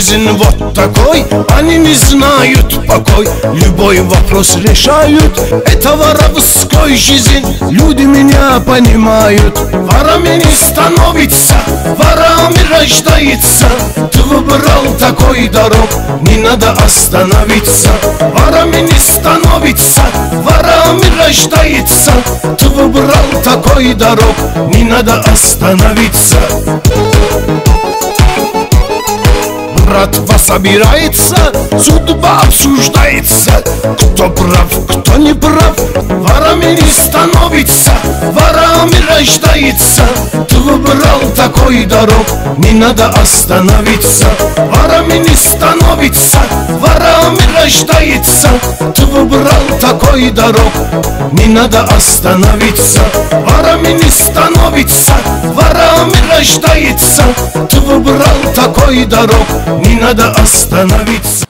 жизнь вот такой. Они не знают покой. Любой вопрос решают. Это воровской жизнь. Люди меня понимают. Ворами не становится. Ворами рождается. Ты выбрал такой дорог. Не надо остановиться. Ворами не становится. Ворами рождается. Ты выбрал такой дорог. Не надо остановиться братва собирается Судьба обсуждается. Кто прав, кто не прав Ворами не становится. Ворами Ты выбрал такой дорог Не надо остановиться. Ворами не становится Ворами рождается. Ты выбрал такой дорог Не надо остановиться. Ворами не становится Ворами рождается. Ты выбрал такой дорог Не надо остановиться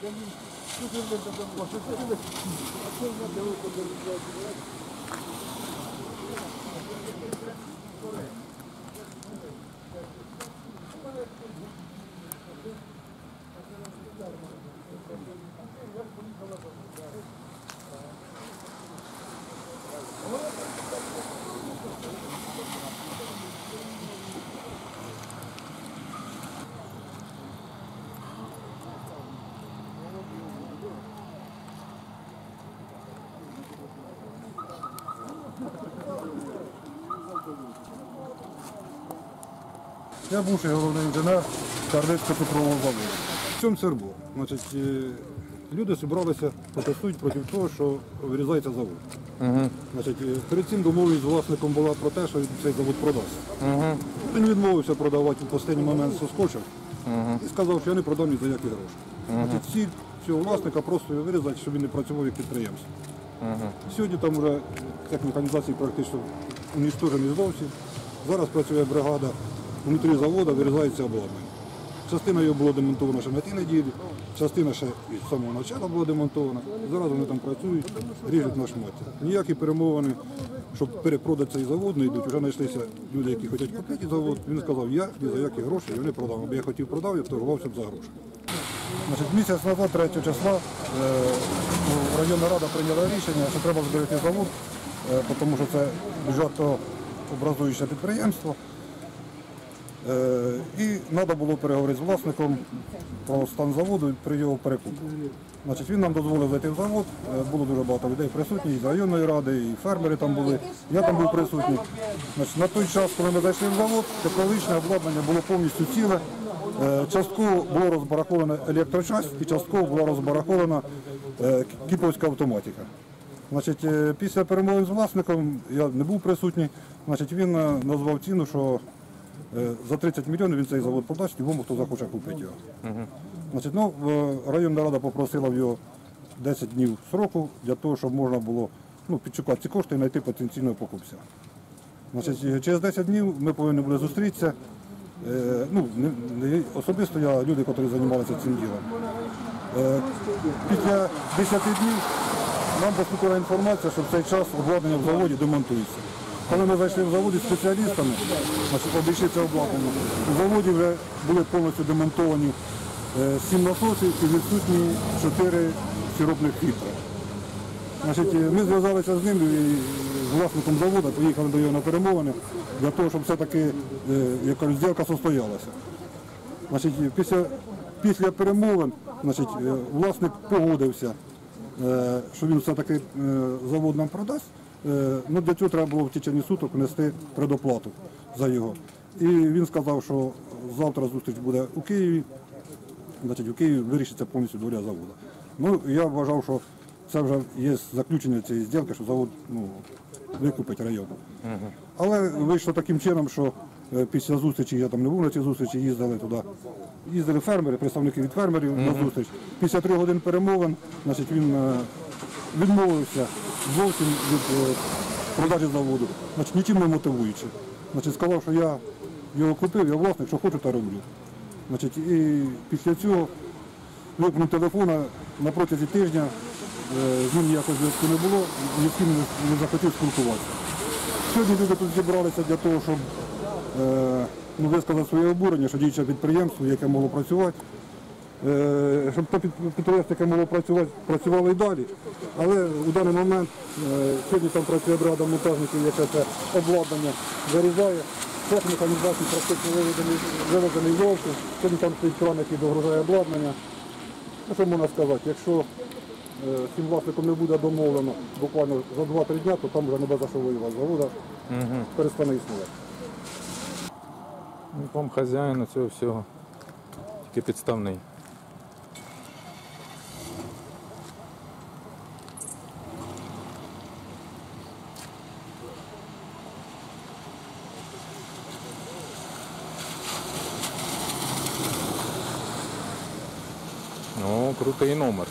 Я бувший головний інженер Карлицького цукрового заводу. В чому сербо? Значить, е, люди зібралися протестують проти того, що вирізається завод. Значить, е, перед цим домовленість з власником була про те, що цей завод продасть. Він відмовився продавати в останній момент соскочив і сказав, що я не продам ні за які гроші. Значить, ціль цього власника просто вирізати, щоб він не працював як підприємство. Сьогодні там вже як механізації практично уніштожені зовсім. Зараз працює бригада внутрі заводу, вирізається обладнання. Частина його була демонтована ще на тій неділі, частина ще з самого початку була демонтована. Зараз вони там працюють, ріжуть на шматі. Ніякі перемовини, щоб перепродати цей завод, не йдуть. Вже знайшлися люди, які хочуть купити завод. Він сказав, я ні за які гроші його не продав. Аби я хотів продав, я торгувався б за гроші. Значить, місяць назад, 3 числа, е, ну, районна рада прийняла рішення, що треба зберегти завод, е, тому що це бюджетообразуюче підприємство. Е, І треба було переговорити з власником про стан заводу при його перекупу. Значить, він нам дозволив зайти в завод, е, було дуже багато людей присутні, і з районної ради, і фермери там були, я там був присутній. Значить, на той час, коли ми зайшли в завод, тепловичне обладнання було повністю ціле. Е, Частково було розбарахована електрочасть і частково була розбарахована кіповська автоматика. Значить, після перемови з власником я не був присутній. Значить, він назвав ціну, що за 30 мільйонів він цей завод продасть любому, хто захоче купити його. Значить, ну, районна рада попросила в його 10 днів сроку для того, щоб можна було ну, підшукати ці кошти і знайти потенційного покупця. Значить, е, через 10 днів ми повинні були зустрітися. Е, ну, не, не особисто я, люди, які займалися цим ділом. Е, після 10 днів нам поступила інформація, що в цей час обладнання в заводі демонтується. Коли ми зайшли в заводі спеціалістами, обійшли це обладнання, у заводі вже були повністю демонтовані е, 7 насосів і відсутні 4 сиропних фільтри. Значить, е, ми зв'язалися з ним і з власником заводу, поїхали до його на перемовини для того, щоб все-таки е, якась зділка состоялася. Значить, е, після, після перемовин значить, е, власник погодився, е, що він все-таки е, завод нам продасть. Е, Ну, для цього треба було в течение суток внести предоплату за його. І він сказав, що завтра зустріч буде у Києві, значить, у Києві вирішиться повністю доля заводу. Ну, я вважав, що це вже є заключення цієї зділки, що завод ну, викупить район. Але вийшло таким чином, що е, після зустрічі, я там не був на цій зустрічі, їздили туди. Їздили фермери, представники від фермерів на зустріч. Після трьох годин перемовин значить, він е, відмовився зовсім від е, продажі заводу, значить, нічим не мотивуючи. Значить, сказав, що я його купив, я власник, що хочу, та роблю. Значить, і після цього випнув телефона на протязі тижня, е, з ним ніякого зв'язку не було, ні з ким не, захотів спілкуватися. Сьогодні люди тут зібралися для того, щоб е, ну, висказати своє обурення, що діюче підприємство, яке могло працювати, щоб то підприємство, яке могло працювати, працювало і далі. Але у даний момент е, сьогодні там працює бригада монтажників, яка це обладнання зарізає. Техніка механізації практично виведений вовку. Сьогодні там стоїть кран, який догружає обладнання. Ну, що можна сказати, якщо е, цим власником не буде домовлено буквально за 2-3 дня, то там вже не буде за що воювати. Завода перестане існувати. Ну, Вам хазяїн цього всього. Тільки підставний. О, крутий номер.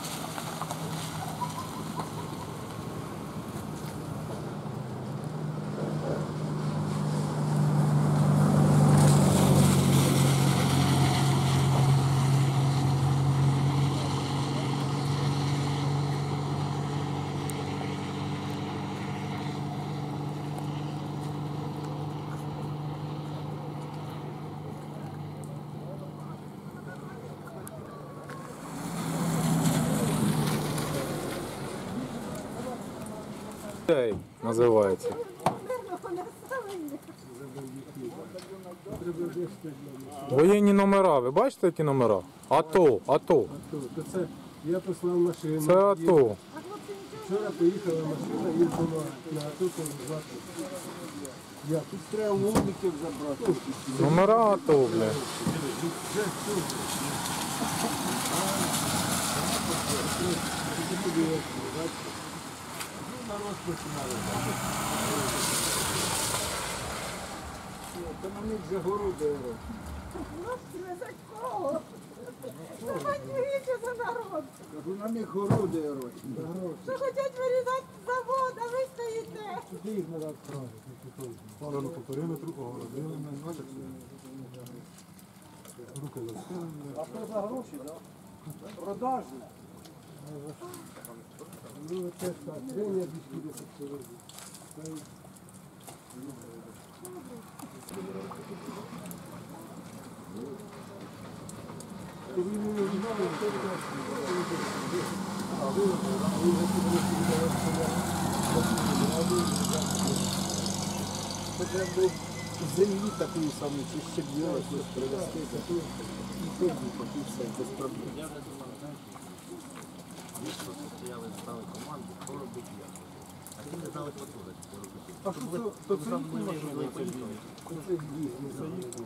Цей називається. Воєнні номера, ви бачите які номера? АТО, АТО. То це я послав машину. Це АТО. Вчора поїхала машина, їздила на АТО. Я тут треба ломників забрати. Номера АТО, бля. Та на них загороди. Хлопці, не за кого? Давайте за народ. Кажу, на них городи рочі. Що хочуть вирізати завод, а ви стоїте. Куди їх треба відправити? Палено по периметру, огородили мене, руки засилені. А що за гроші, так? Продажі. Ну, це так, де я біскуди повезу? Це треба було землі такої самої, чи ще б якось привезти, то і тоді поки все без проблем. А що це? То це їхні машини? Це їхні заїхали.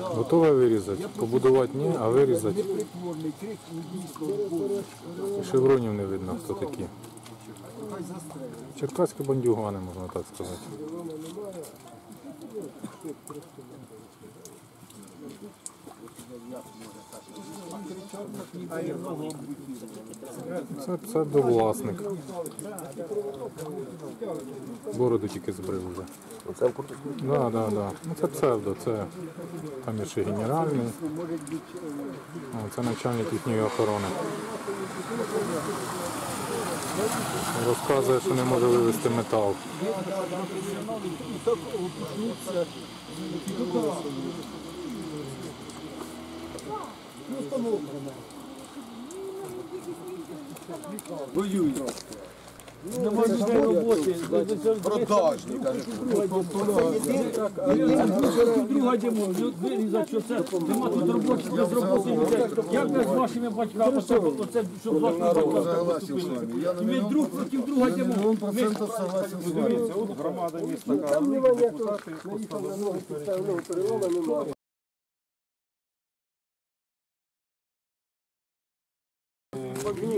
Готове вирізати? Побудувати ні, а вирізати. Шевронів не видно, хто такі. Черкаська бандюгани, можна так сказати. Це, це до власник. Бороду тільки збрив вже. Оце да, да, да. Ну це псевдо, це там є ще генеральний. О, це начальник їхньої охорони. Розказує, що не може вивезти метал. Воюють. Нема людей роботи. Продажні, каже. Друга йдемо, вирізати, що тут робочих, без роботи. Як ми з вашими батьками, щоб вас не поступили. Ми друг проти друга йдемо. Ми Громада міста Карлик, депутати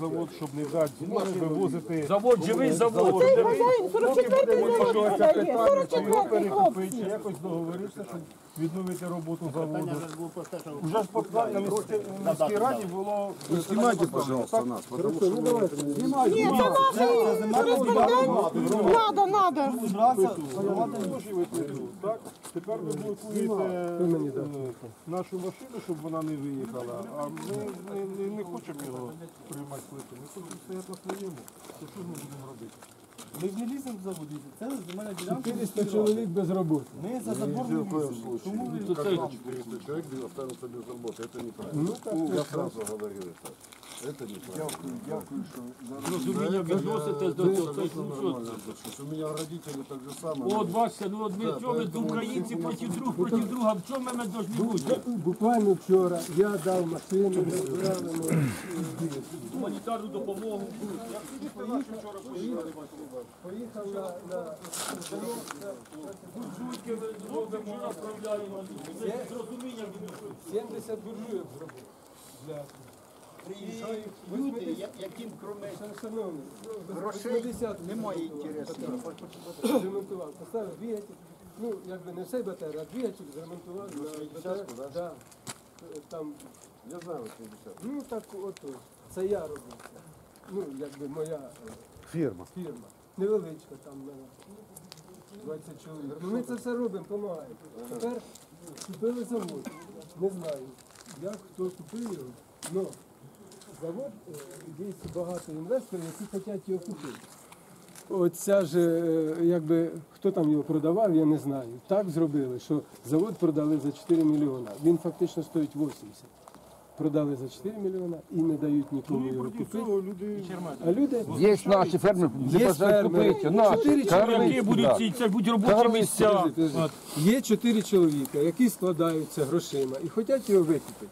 завод, щоб не дати вивозити. Завод живий завод. Цей хазяїн 44-й завод продає, 44-й хлопці. Якось договорився, щоб відновити роботу заводу. Уже ж поклали на міській раді було Знімайте, пожалуйста, нас. Ні, це наші кореспондент. Надо, надо. Так, тепер ви блокуєте е, нашу машину, щоб вона не виїхала, а ми не хочемо його приймати плиту. Ми хочемо стояти на своєму. То що ми будемо робити? Ми ж не ліземо за воді, це земельна ділянка. 400 чоловік без роботи. Ми за забор не ліземо. Тому ви То це человек останутся без работы. Это неправильно. Я сразу говорю это. Это неправильно. розуміння відноситесь до цього. Це ж ну, що? У меня родители так же самое. От бачите, ну от ми чого ми українці проти друг проти друга, в чому ми повинні бути? Буквально вчора я дав машину, ми Гуманітарну допомогу. поїхав на, на Буржуйки ми робимо, що направляємо. Це з розумінням відноситесь. 70 буржуйок зробив. Для Приїжджають люди, я- яким кроме грошей немає інтересу. зремонтував, поставив двигатель, ну, якби не все БТР, а двигатель зремонтував на БТР, да. там, Я знаю 80. ну так от, це я робив. Ну, якби моя е, Фирма. фірма, невеличка там на 20 чоловік. Ну, ми це все робимо, допомагаємо. Тепер купили завод, не знаю, як хто купив його, але завод, е, є багато інвесторів, які хочуть його купити. Оця ж, е, якби, хто там його продавав, я не знаю. Так зробили, що завод продали за 4 мільйона. Він фактично стоїть 80. Продали за 4 мільйона і не дають нікому його купити. люди А люди Є наші фермери, Є бажають фермери. купити. Наші. Чотири Які будуть да. ці, це будуть робочі Карлиці, місця. Подожди. Є чотири чоловіка, які складаються грошима і хочуть його викупити.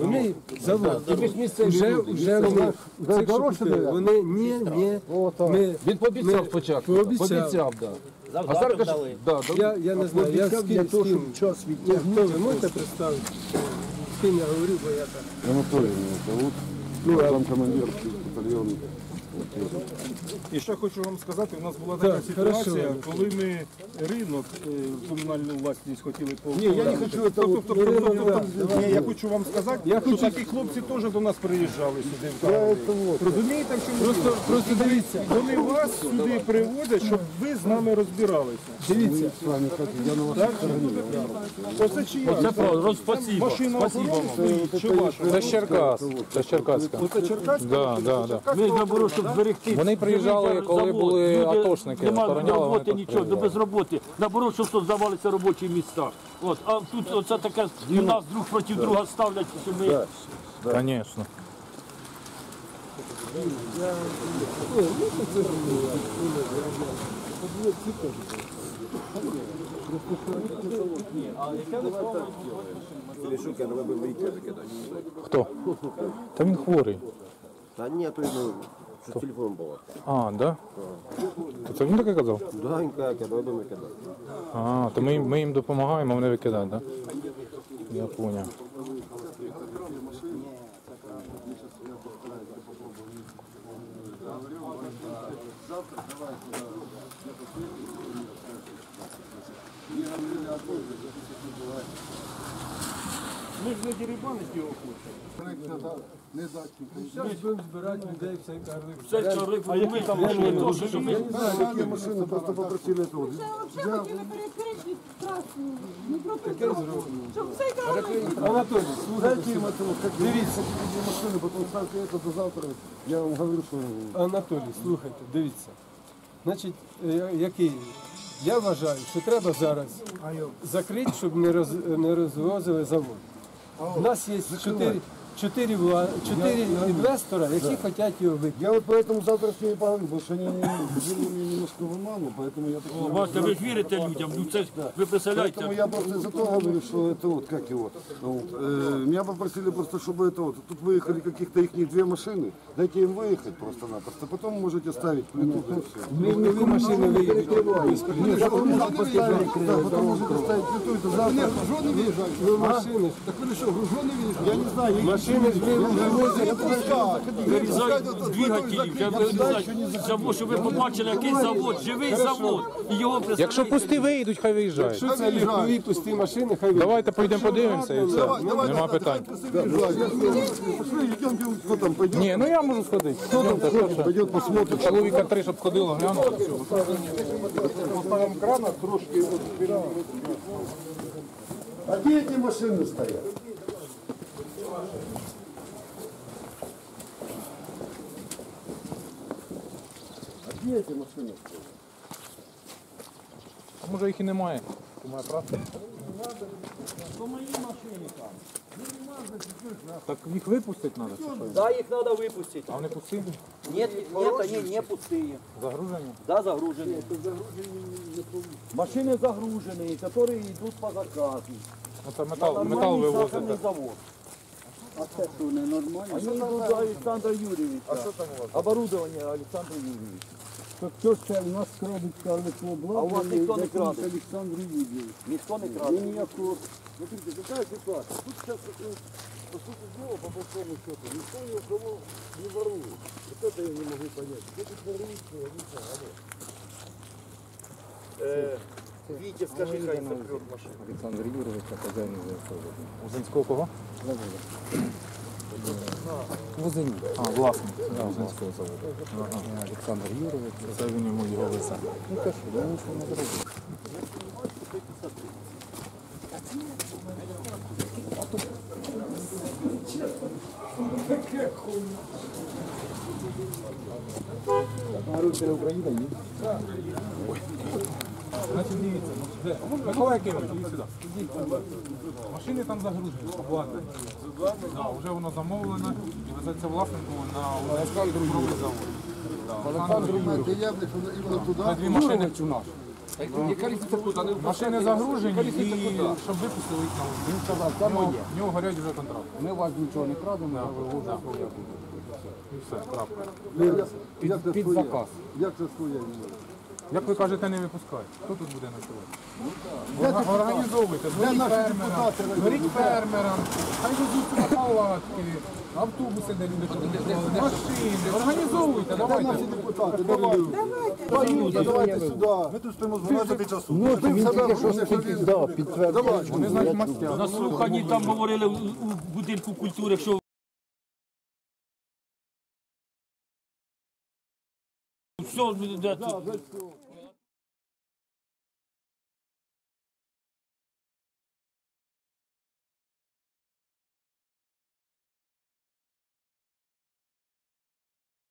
Вони завод. Вже, вже вони, у цих, що купили, вони ні, ні. Ми, Він пообіцяв спочатку. пообіцяв. Пообіцяв, да. А зараз каже, да, да, я, я не знаю, я з ким, з ким, Ні, хто ви можете представити? З ким я говорю, бо я так. Анатолій мене зовут. Ну, там командир батальона. І ще хочу вам сказати, у нас була Так, така ситуація, хорошо. коли ми ринок е, комунальну власність хотіли по Ні, я не хочу Тобто, того. тобто, тобто, да, тобто, я хочу вам сказати, Я що хочу- такі хлопці теж до нас приїжджали сюди. в. Розумієте, в чому Просто, просто дивіться, вони вас сюди приводять, щоб ви з нами розбиралися. дивіться. С вами, кстати, я на вашей стороне. Оце чия? Це правда, роз- спасибо. Машина охорони стоїть, чи ваша? Ну, Ну, Це з Черкас. Це з Черкаська. Оце Черкаська? Да, да, да. Ми наоборот, щоб зберегти. Вони приїжджали, коли були атошники, Нема охороняли, вони роботи, тут нічого, приїжджали. без роботи. Наоборот, щоб создавалися робочі місця. От, а тут оце таке, у нас друг проти друга ставлять, що ми... Звісно. Хто? Та він хворий. Та ні, то ну, що телефон було. А, да? То це він таке казав? Да, він каже, я додому кидав. А, то ми, ми їм допомагаємо, а вони викидають, так? Да? Я поняв. Ми ж не дерибанить його хочемо. Зараз будемо збирати людей, все карлик. Це чоловік, а які там машини, то, що ми... Такие машины просто попросили этого. Ще взагалі хотіли перекрити трасу. Не пропустили. Щоб цей карлик Анатолій, слухайте, Дивіться, какие машины, потом ставьте это до завтра. Я вам говорю, что Анатолій, слухайте, дивіться. Значить, е, який? Я вважаю, що треба зараз закрити, щоб не, роз, не розвозили завод. У нас є чотири, чотири, вла- чотири інвестора, які хочуть його викупити. Я вот поэтому завтра с ними поговорю, потому что они ввели мне немножко в оману, поэтому я так О, Бачите, ви ж вірите людям, ну це ж, ви представляєте. Поэтому я просто из-за того говорю, что это вот, как его, вот, э, меня попросили просто, чтобы это вот, тут выехали каких-то их две машины, дайте им выехать просто-напросто, потом можете ставить плиту, и все. Ми нові машини виїдуть. Нет, потом можете поставить, да, потом можете ставить плиту, это завтра. Гружони виїжджають. Ви машини. Так вони що, гружони виїжджають? Я не знаю, Машини вивозять. Вирізають щоб ви побачили, який завод, живий завод. І його Якщо пусти виїдуть, хай виїжджають. Що це легкові пусті машини, хай виїдуть. Давайте поїдемо подивимося і все. Нема питань. Ні, ну я можу сходити. Пойдет. Чоловіка три, щоб ходило, глянуло. Поставим крана, трошки. А где эти машины стоят? А где эти машины стоят? А може їх і немає. Немає правда? Так їх випустити треба? чи що? Да, їх треба випустити. А вони пусті? Нет, нет, они не пустые. Загружені? Да, загруженные. Машины загруженные, которые идут по заказу. Оце метал, метал вивозите. завод. А це що, ненормально? Они идут до Александра Юрьевича. А що там у вас? Оборудование Александра Юрьевича. Так хто це у нас крадуть карликову обладнання? А у вас ніхто не краде? Олександру Юрійовичу. Ніхто не Ні, краде. ніякого. Смотрите, какая ситуация? Тут сейчас, э, по сути дела, по большому счету, никто ни у кого не ворует. Вот это я не могу понять. Где тут воруют, я не знаю. Вітя, скажи, хай закрив машину. Олександр Юрович, хазяїн заводу. Узинського кого? Возині. А, власник. Узинського заводу. Олександр Юрович. Це він йому його везе. Ну то що, ну нічого не зробив. Значить, дивіться, ну, де? Миколай Кирович, іди сюди. Машини там загружені, обладнані. Да, вже воно замовлено і везеться власнику на Олександру завод. Це дві машини. куди? Не Машини загружені і щоб випустили їх на вулицю. Він сказав, це В нього- В нього горять вже контракт. Ми у вас нічого не крадемо, а що я. І все, крапка. Під заказ. Як це своє? Як ви кажете, не випускають. Хто тут буде ночувати? Орга- Організовуйте, дзвоніть фермерам, дзвоніть фермерам, хай везуть сюди палатки, автобуси, де люди ходять, машини. Організовуйте, давайте. Депутати, давайте. Давайте, давайте сюди. Ми тут стоїмо з 12 часу. Ну, то він тільки що підтвердив. Вони знають мастя. На слуханні там говорили у, у будинку культури, що все, де-